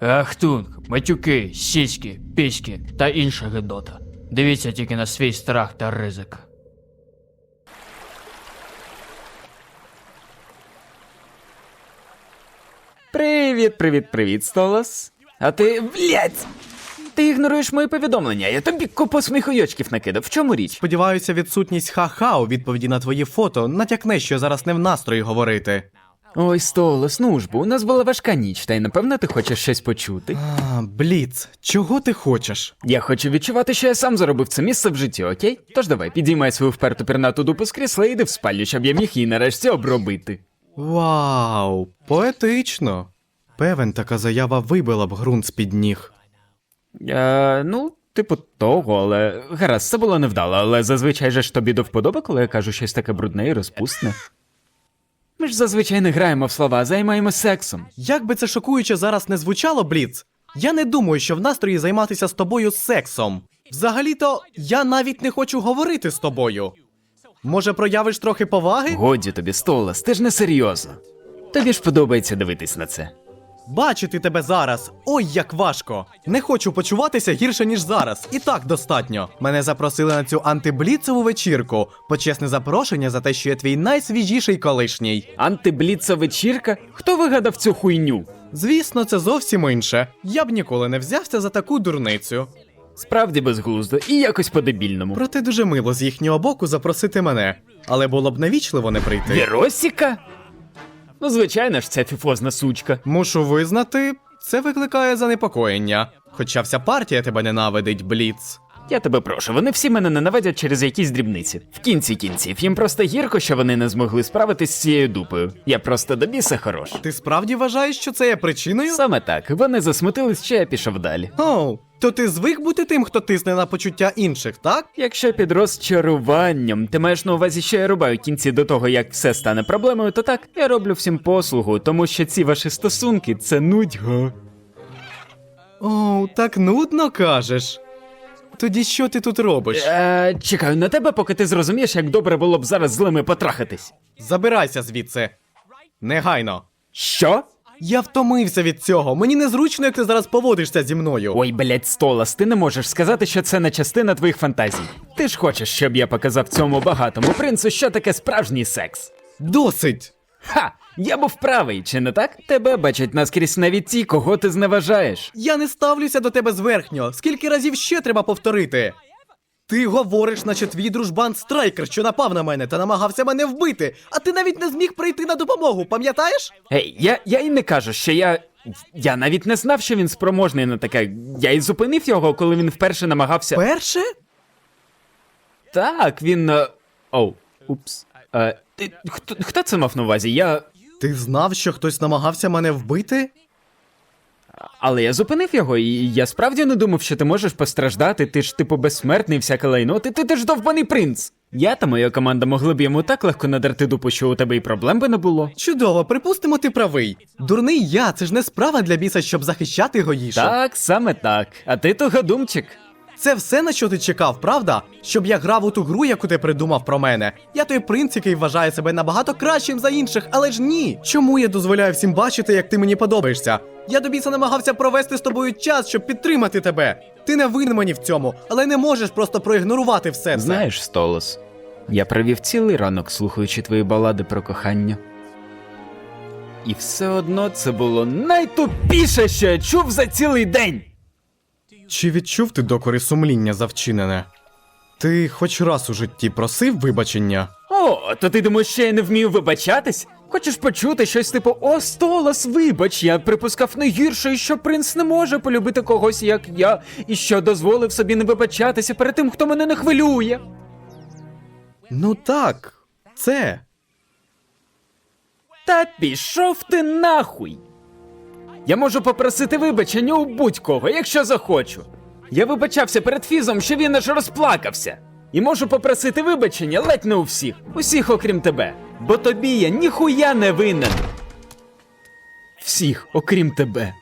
Ахтунг, матюки, сіськи, піськи та інша гидота. Дивіться тільки на свій страх та ризик. Привіт, привіт, привіт, Столас. А ти, блядь, ти ігноруєш мої повідомлення, я тобі купу сміхуйочків накидав. В чому річ? Сподіваюся, відсутність ха-ха у відповіді на твої фото натякне, що зараз не в настрої говорити. Ой, Столас, ну ж бо, у нас була важка ніч, та й напевно ти хочеш щось почути. А, Бліц, чого ти хочеш? Я хочу відчувати, що я сам заробив це місце в житті, окей? Тож давай, підіймай свою вперту пірнату дупу з крісла і йди в спальню, щоб я міг її нарешті обробити. Вау, поетично. Певен, така заява вибила б ґрунт з-під ніг. Е, ну, типу того, але гаразд, це було невдало, але зазвичай же ж тобі до вподоби, коли я кажу щось таке брудне і розпусне. Ми ж зазвичай не граємо в слова, займаємося займаємось сексом. Як би це шокуюче зараз не звучало, Бліц, я не думаю, що в настрої займатися з тобою сексом. Взагалі-то я навіть не хочу говорити з тобою. Може, проявиш трохи поваги? Годі тобі, Столас, ти ж не серйозно. Тобі ж подобається дивитись на це. Бачити тебе зараз. Ой, як важко. Не хочу почуватися гірше, ніж зараз. І так достатньо. Мене запросили на цю антибліцеву вечірку. Почесне запрошення за те, що я твій найсвіжіший колишній. Антибліца вечірка? Хто вигадав цю хуйню? Звісно, це зовсім інше. Я б ніколи не взявся за таку дурницю. Справді безглуздо і якось по-дебільному. Проте дуже мило з їхнього боку запросити мене. Але було б невічливо не прийти. Віросіка? Ну, звичайно ж, ця фіфозна сучка. Мушу визнати, це викликає занепокоєння. Хоча вся партія тебе ненавидить, Бліц. Я тебе прошу, вони всі мене ненавидять через якісь дрібниці. В кінці кінців їм просто гірко, що вони не змогли справитись з цією дупою. Я просто до біса хорош. Ти справді вважаєш, що це є причиною? Саме так, вони засмутились, що я пішов далі. Оу, то ти звик бути тим, хто тисне на почуття інших, так? Якщо під розчаруванням ти маєш на увазі, що я рубаю кінці до того, як все стане проблемою, то так я роблю всім послугу, тому що ці ваші стосунки це нудьга. Оу, так нудно кажеш. Тоді що ти тут робиш? Е, чекаю на тебе, поки ти зрозумієш, як добре було б зараз з ними потрахатись. Забирайся звідси. Негайно. Що? Я втомився від цього. Мені незручно, як ти зараз поводишся зі мною. Ой, блять, Столас, ти не можеш сказати, що це не частина твоїх фантазій. Ти ж хочеш, щоб я показав цьому багатому принцу, що таке справжній секс. Досить. Ха! Я був правий, чи не так? Тебе бачать наскрізь навіть ті, кого ти зневажаєш. Я не ставлюся до тебе зверхньо. Скільки разів ще треба повторити? Ти говориш, наче твій дружбан страйкер, що напав на мене та намагався мене вбити, а ти навіть не зміг прийти на допомогу, пам'ятаєш? Гей, я, я й не кажу, що я. Я навіть не знав, що він спроможний на таке. Я й зупинив його, коли він вперше намагався. Перше? Так, він. е, Оу, упс. Е, ти, хто, хто це мав на увазі? Я. Ти знав, що хтось намагався мене вбити? Але я зупинив його, і я справді не думав, що ти можеш постраждати. Ти ж типу безсмертний, всяке лайно. Ти, ти, ти ж довбаний принц. Я та моя команда могли б йому так легко надерти дупу, що у тебе і проблем би не було. Чудово, припустимо, ти правий. Дурний я, це ж не справа для біса, щоб захищати гоїшу. Так, саме так. А ти тугодумчик. Це все, на що ти чекав, правда? Щоб я грав у ту гру, яку ти придумав про мене. Я той принц, який вважає себе набагато кращим за інших, але ж ні. Чому я дозволяю всім бачити, як ти мені подобаєшся? Я до біса намагався провести з тобою час, щоб підтримати тебе. Ти не винен мені в цьому, але не можеш просто проігнорувати все це. Знаєш, Столос, я провів цілий ранок, слухаючи твої балади про кохання. І все одно це було найтупіше, що я чув за цілий день. Чи відчув ти докори сумління за вчинене? Ти хоч раз у житті просив вибачення? О, то ти думаєш, що я не вмію вибачатись? Хочеш почути щось типу О, Столас, вибач, я припускав найгірше, що принц не може полюбити когось, як я, і що дозволив собі не вибачатися перед тим, хто мене не хвилює. Ну так, це. Та пішов ти нахуй. Я можу попросити вибачення у будь-кого, якщо захочу. Я вибачався перед Фізом, що він аж розплакався. І можу попросити вибачення ледь не у всіх, усіх, окрім тебе. Бо тобі я ніхуя не винен. Всіх, окрім тебе.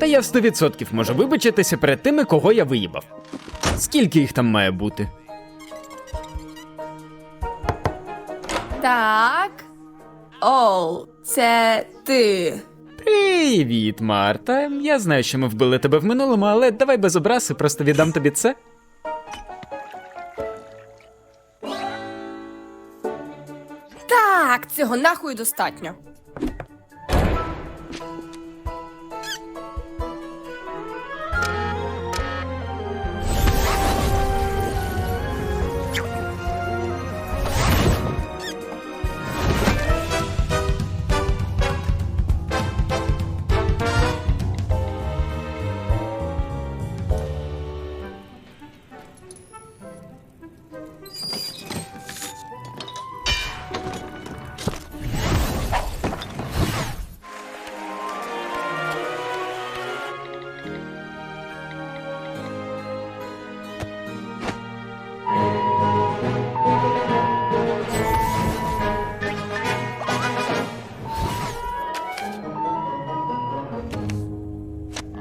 Та я в 100% можу вибачитися перед тими, кого я виїбав. Скільки їх там має бути? Так. Оу, це ти. Привіт, Марта. Я знаю, що ми вбили тебе в минулому, але давай без образи, просто віддам тобі це. Так, цього нахуй достатньо.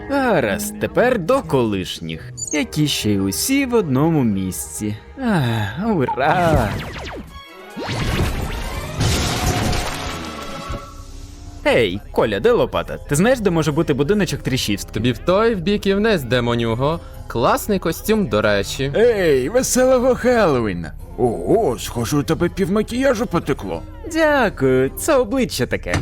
Гаразд, тепер до колишніх, які ще й усі в одному місці. Ах, ура! Ей, Коля, де лопата? Ти знаєш, де може бути будиночок трішістки? Тобі в той в бік і вниз, демонюго. Класний костюм, до речі. Ей, веселого Хеллоуіна! Ого, схоже, у тебе пів макіяжу потекло. Дякую, це обличчя таке.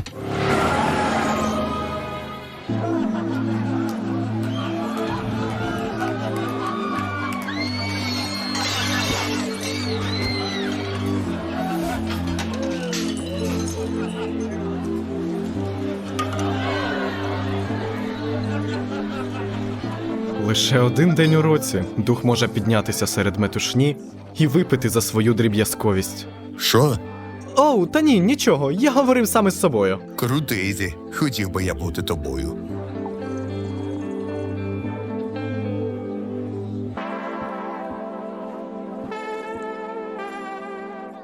Лише один день у році дух може піднятися серед метушні і випити за свою дріб'язковість. Що? Оу, та ні, нічого, я говорив саме з собою. Крутий ти. Хотів би я бути тобою.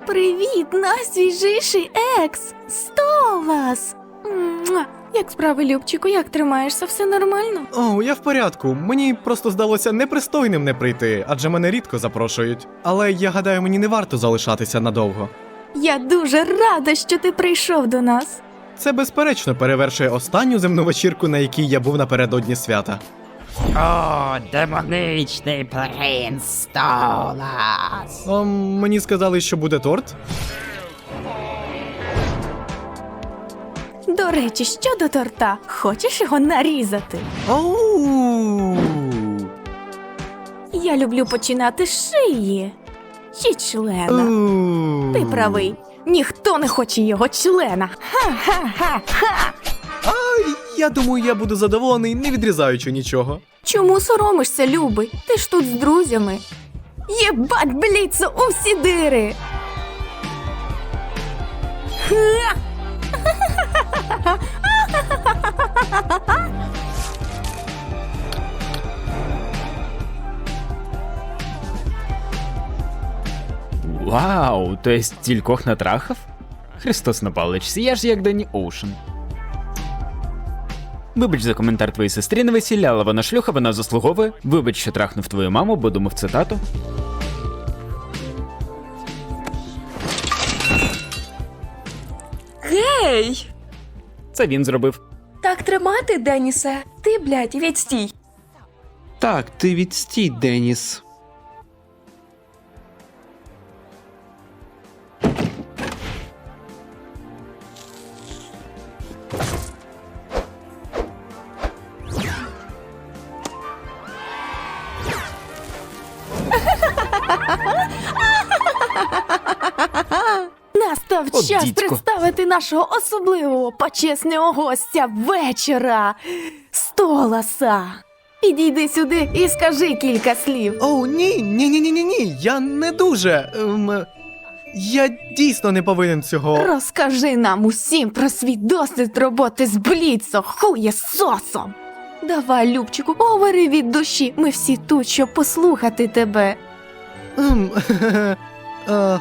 Привіт, найсвіжіший екс! Сто вас! Муа! Як справи, Любчику, як тримаєшся? Все нормально? Оу, я в порядку. Мені просто здалося непристойним не прийти, адже мене рідко запрошують. Але я гадаю, мені не варто залишатися надовго. Я дуже рада, що ти прийшов до нас. Це безперечно перевершує останню земну вечірку, на якій я був напередодні свята. О, демоничний принц Столас. Ом, мені сказали, що буде торт. До речі, щодо торта, хочеш його нарізати? Оу. Я люблю починати з шиї. Чи члена. Оу. Ти правий. Ніхто не хоче його члена. Ха-ха-ха-ха! Я думаю, я буду задоволений, не відрізаючи нічого. Чому соромишся, любий? Ти ж тут з друзями. Єбать, бліцо, у всі дири! Ха! Вау, то есть стількох натрахав? Христос на паличці, я ж як Дені Оушен. Вибач за коментар твоїй сестрі на весілля, але вона шлюха, вона заслуговує. Вибач, що трахнув твою маму, бо думав це тато. Гей! Це він зробив. Так тримати, Денісе. Ти, блядь, відстій. Так, ти відстій, Деніс. От час дідько. представити нашого особливого почесного гостя вечора Столаса. Підійди сюди і скажи кілька слів. Оу, ні, ні, ні, ні, ні, ні. Я не дуже. Ем, я дійсно не повинен цього. Розкажи нам усім про свій досвід роботи з Бліцо, хує сосом. Давай, Любчику, говори від душі. Ми всі тут, щоб послухати тебе. Ем, е,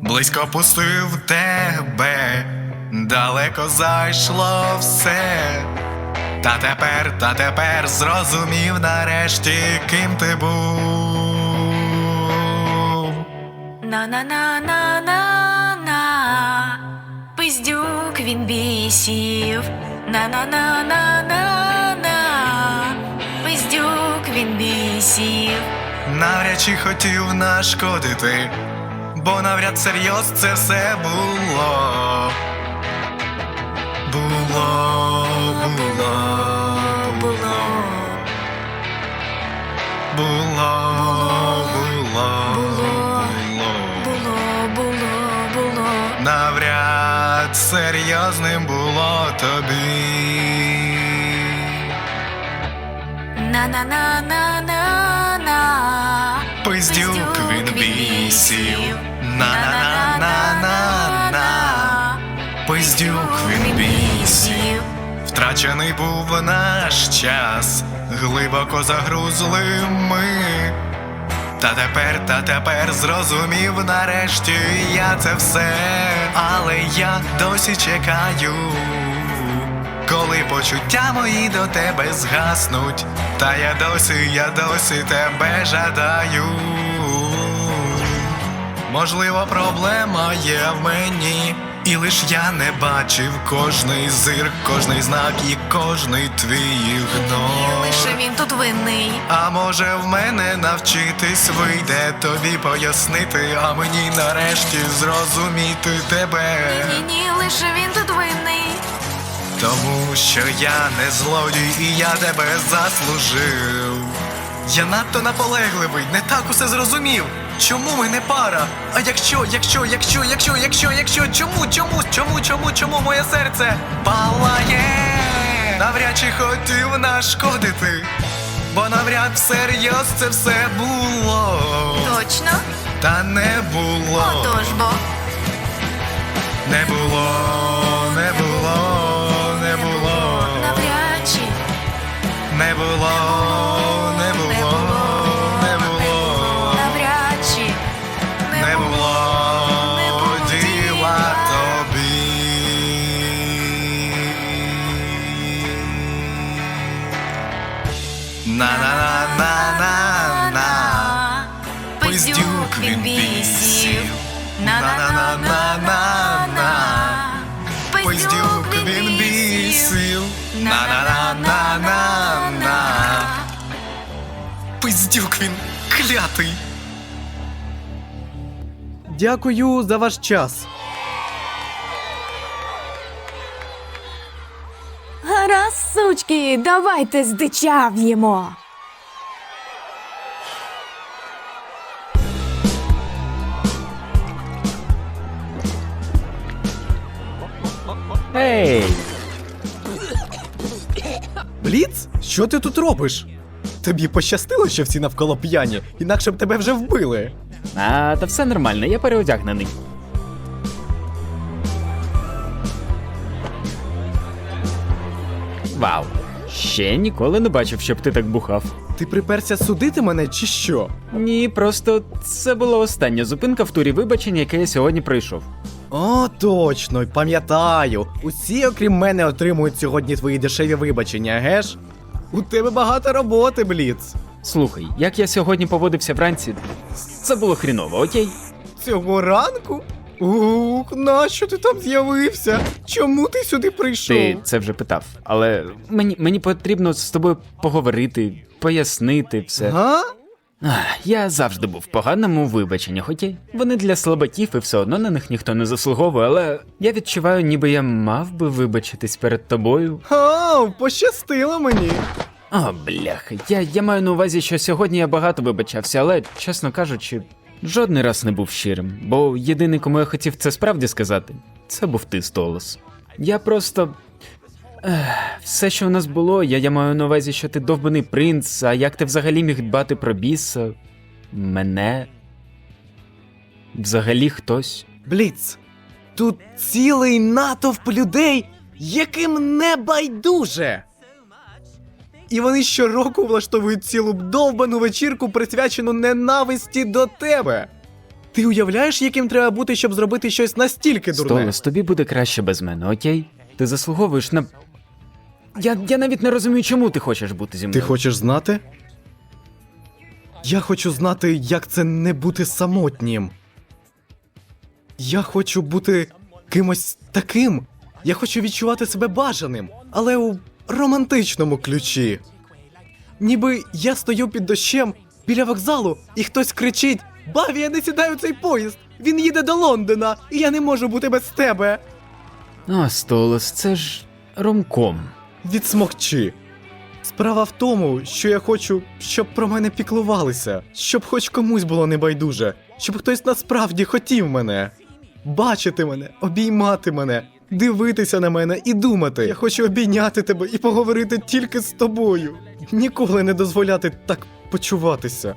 Близько пустив тебе далеко зайшло все. Та тепер, та тепер зрозумів нарешті, ким ти був. На-на-на-на-на-на. Пиздюк він бісів. На-на-на-на-на-на. Пиздюк він бісів. Навряд чи хотів нашкодити, бо навряд серйоз це все було. Було, було, було. Було, було, було. Було, було, було. Навряд серйозним було тобі. На-на-на-на-на-на. Пиздюк він бісів. На-на-на-на-на-на. Пиздюк він бісів. Втрачений був наш час, глибоко загрузли ми. Та тепер, та тепер зрозумів нарешті я це все, але я досі чекаю, коли почуття мої до тебе згаснуть, та я досі, я досі тебе жадаю. Можливо, проблема є в мені, і лиш я не бачив кожний зир, кожний знак і кожний твій ігнор. Лише він тут винний. А може в мене навчитись вийде тобі пояснити, а мені нарешті зрозуміти тебе. Ні-ні, лише він тут винний. Тому що я не злодій і я тебе заслужив. Я надто наполегливий, не так усе зрозумів. Чому ми не пара? А якщо, якщо, якщо, якщо, якщо, якщо, чому, чому, чому, чому, чому моє серце палає? Навряд чи хотів нашкодити, бо навряд всерйоз це все було. Точно? Та не було. Отож бо. Не було, не було, Дякую за ваш час. Гаразд, сучки, давайте здичав'ємо. Ей! Бліц, що ти тут робиш? Тобі пощастило, що всі навколо п'яні, інакше б тебе вже вбили. А, та все нормально, я переодягнений. Вау. Ще ніколи не бачив, щоб ти так бухав. Ти приперся судити мене чи що? Ні, просто це була остання зупинка в турі вибачення, яке я сьогодні пройшов. О, точно, пам'ятаю. Усі, окрім мене, отримують сьогодні твої дешеві вибачення, геш? У тебе багато роботи, Бліц. Слухай, як я сьогодні поводився вранці, це було хріново, окей? Цього ранку? Ух, нащо ти там з'явився? Чому ти сюди прийшов? Ти це вже питав. Але мені, мені потрібно з тобою поговорити, пояснити все. Га? Ах, Я завжди був поганим у вибаченнях, окей? Вони для слабаків і все одно на них ніхто не заслуговує, але я відчуваю, ніби я мав би вибачитись перед тобою. А, пощастило мені. О, бляха, я, я маю на увазі, що сьогодні я багато вибачався, але, чесно кажучи, жодний раз не був щирим, бо єдиний, кому я хотів це справді сказати, це був ти, Столос. Я просто. Ех, все, що у нас було, я, я маю на увазі, що ти довбаний принц, а як ти взагалі міг дбати про біса? Мене? Взагалі хтось? Бліц, тут цілий натовп людей, яким не байдуже. І вони щороку влаштовують цілу довбану вечірку, присвячену ненависті до тебе. Ти уявляєш, яким треба бути, щоб зробити щось настільки дурне? Столес, тобі буде краще без мене, окей? Ти заслуговуєш на. Я, я навіть не розумію, чому ти хочеш бути зі мною. Ти хочеш знати? Я хочу знати, як це не бути самотнім. Я хочу бути кимось таким. Я хочу відчувати себе бажаним, але у романтичному ключі. Ніби я стою під дощем біля вокзалу, і хтось кричить: Баві, я не сідаю в цей поїзд! Він їде до Лондона, і я не можу бути без тебе. А, Столес, це ж ромком. Відсмокчи. Справа в тому, що я хочу, щоб про мене піклувалися, щоб хоч комусь було небайдуже, щоб хтось насправді хотів мене, бачити мене, обіймати мене, дивитися на мене і думати. Я хочу обійняти тебе і поговорити тільки з тобою. Ніколи не дозволяти так почуватися.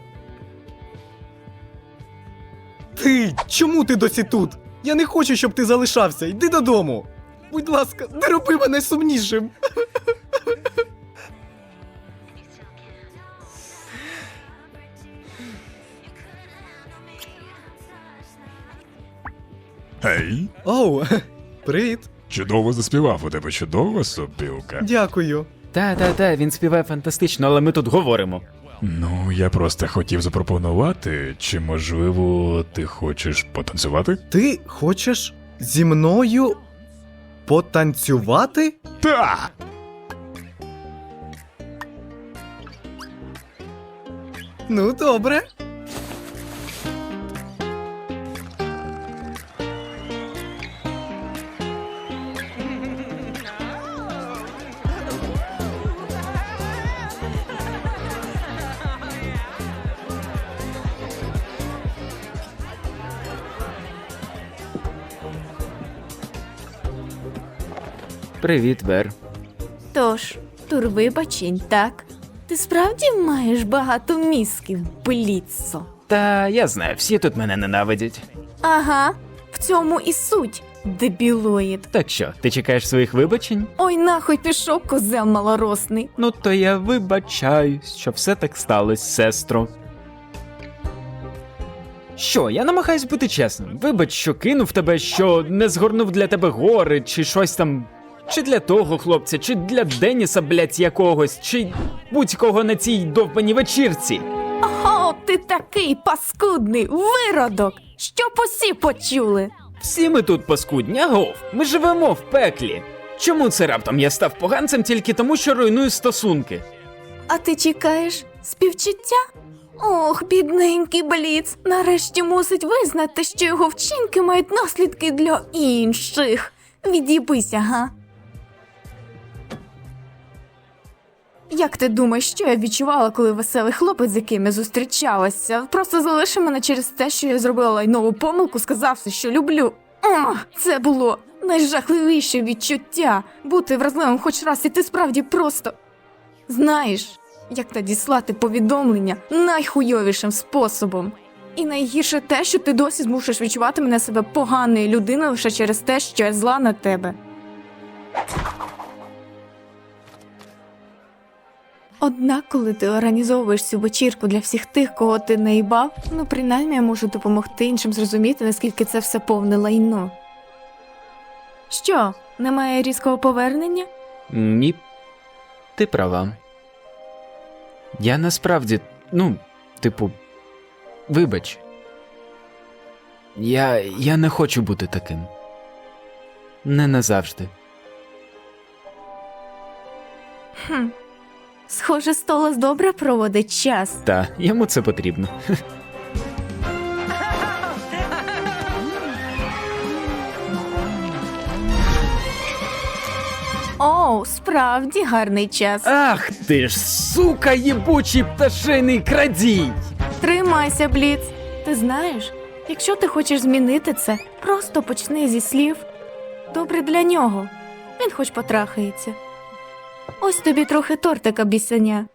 Ти, чому ти досі тут? Я не хочу, щоб ти залишався. Йди додому. Будь ласка, не роби мене сумнішим. Гей, Оу, привіт. чудово заспівав у тебе чудова сопілка. Дякую. Та, та, та, він співає фантастично, але ми тут говоримо. Ну, я просто хотів запропонувати, чи можливо ти хочеш потанцювати? Ти хочеш зі мною потанцювати? Та! Ну, добре. Привіт, Бер. Тож, тур вибачень, так? Ти справді маєш багато мізків, бліцо? Та я знаю, всі тут мене ненавидять. Ага, в цьому і суть, дебілоїд. Так що, ти чекаєш своїх вибачень? Ой, нахуй пішов козел малоросний. Ну то я вибачаюсь, що все так сталося, сестро. Що, я намагаюсь бути чесним. Вибач, що кинув тебе, що не згорнув для тебе гори, чи щось там. Чи для того хлопця, чи для Деніса, блять, якогось, чи будь-кого на цій довбаній вечірці. О, ти такий паскудний виродок, щоб усі почули. Всі ми тут паскудні, агов. Ми живемо в пеклі. Чому це раптом я став поганцем тільки тому, що руйную стосунки? А ти чекаєш співчуття? Ох, бідненький Бліц, нарешті мусить визнати, що його вчинки мають наслідки для інших. Від'їбися, га? Як ти думаєш, що я відчувала, коли веселий хлопець, з яким я зустрічалася, просто залишив мене через те, що я зробила лайнову помилку, сказавши, що люблю. Ох, це було найжахливіше відчуття бути вразливим хоч раз, і ти справді просто знаєш, як надіслати повідомлення найхуйовішим способом. І найгірше те, що ти досі змушуєш відчувати мене себе поганою людиною лише через те, що я зла на тебе. Однак, коли ти організовуєш цю вечірку для всіх тих, кого ти наїбав, ну принаймні я можу допомогти іншим зрозуміти, наскільки це все повне лайно. Що, немає різкого повернення? Ні, ти права. Я насправді, ну, типу, вибач. Я. я не хочу бути таким. Не назавжди. Хм. Схоже, Столас добре проводить час. Та, йому це потрібно. О, справді гарний час. Ах ти ж, сука, єбучий пташиний крадій! Тримайся, Бліц. Ти знаєш, якщо ти хочеш змінити це, просто почни зі слів. Добре для нього. Він хоч потрахається. Ось тобі трохи тортика бісеня.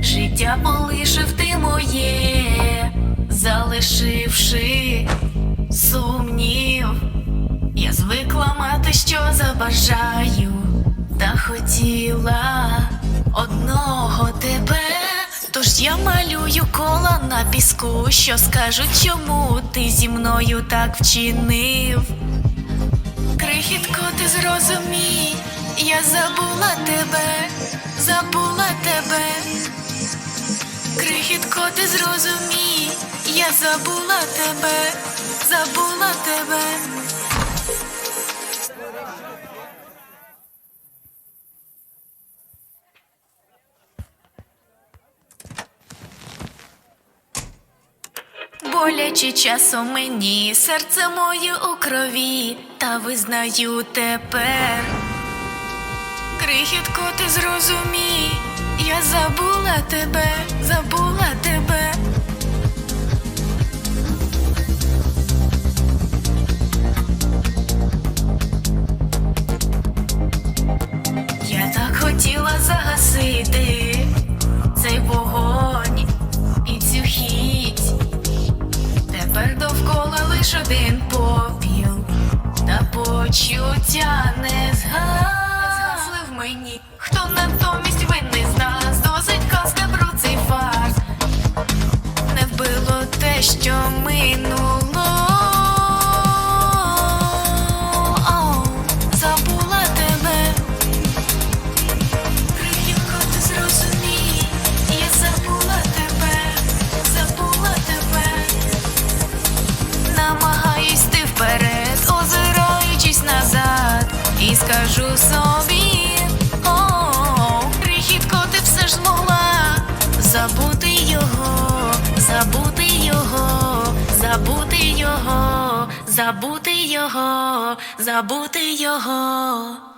Життя полишив ти моє, залишивши сумнів. Я звикла мати, що забажаю, та хотіла одного тебе. Тож я малюю кола на піску, що скажуть, чому ти зі мною так вчинив. Крихітко, ти зрозумій, я забула тебе, забула тебе. Крихітко, ти зрозумій, я забула тебе, забула тебе. Боляче часом мені, серце моє у крові, та визнаю тепер. Крихітко, ти зрозумій, я забула тебе, забула тебе. Я так хотіла загасити довкола лиш один попіл, та почуття не згасли в мені. Хто натомість винний з нас, досить казка про цей фарс. Не вбило те, що минуло. Забути його.